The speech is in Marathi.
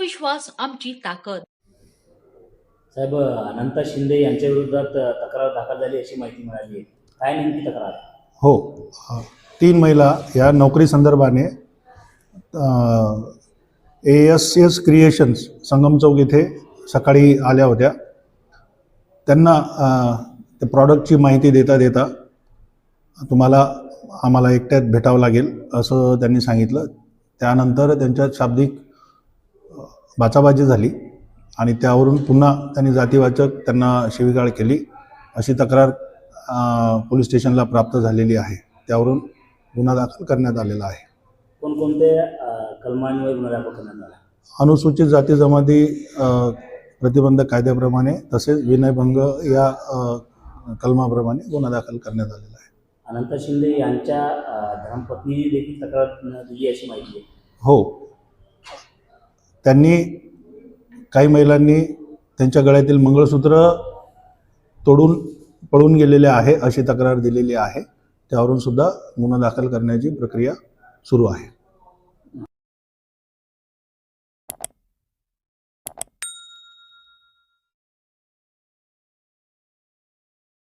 विश्वास आमची ताकद. साहेब अनंता शिंदे यांच्या विरोधात तक्रार दाखल झाली अशी माहिती मिळाली. आहे काय नेमकी तक्रार? हो. तीन महिला या नोकरी संदर्भाने A S S creations Sangam Chowk इथे सकाळी आल्या होत्या. त्यांना त्या प्रॉडक्टची माहिती देता देता तुम्हाला आम्हाला एकट्यात भेटावं लागेल असं त्यांनी सांगितलं. त्यानंतर त्यांच्यात शाब्दिक अ, बाचाबाची झाली आणि त्यावरून पुन्हा त्यांनी जातीवाचक त्यांना शिवीगाळ केली. अशी तक्रार पोलीस स्टेशनला प्राप्त झालेली आहे. त्यावरून गुन्हा दाखल करण्यात आलेला आहे. कोणकोणत्या अ, कलमांवर गुन्हा दाखल करण्यात आला? अनुसूचित जाती जमाती प्रतिबंधक कायद्याप्रमाणे तसेच विनयभंग या कलमाप्रमाणे गुन्हा दाखल करण्यात आलेला आहे. अनंत शिंदे यांच्या धर्मपत्नी धर्मपत्नीने देखील तक्रार दिली अशी माहिती आहे. हो. त्यांनी काही महिलांनी त्यांच्या गळ्यातील मंगळसूत्र तोडून पळून गेलेले आहे अशी तक्रार दिलेली आहे. त्यावरून सुद्धा गुन्हा दाखल करण्याची प्रक्रिया सुरू आहे.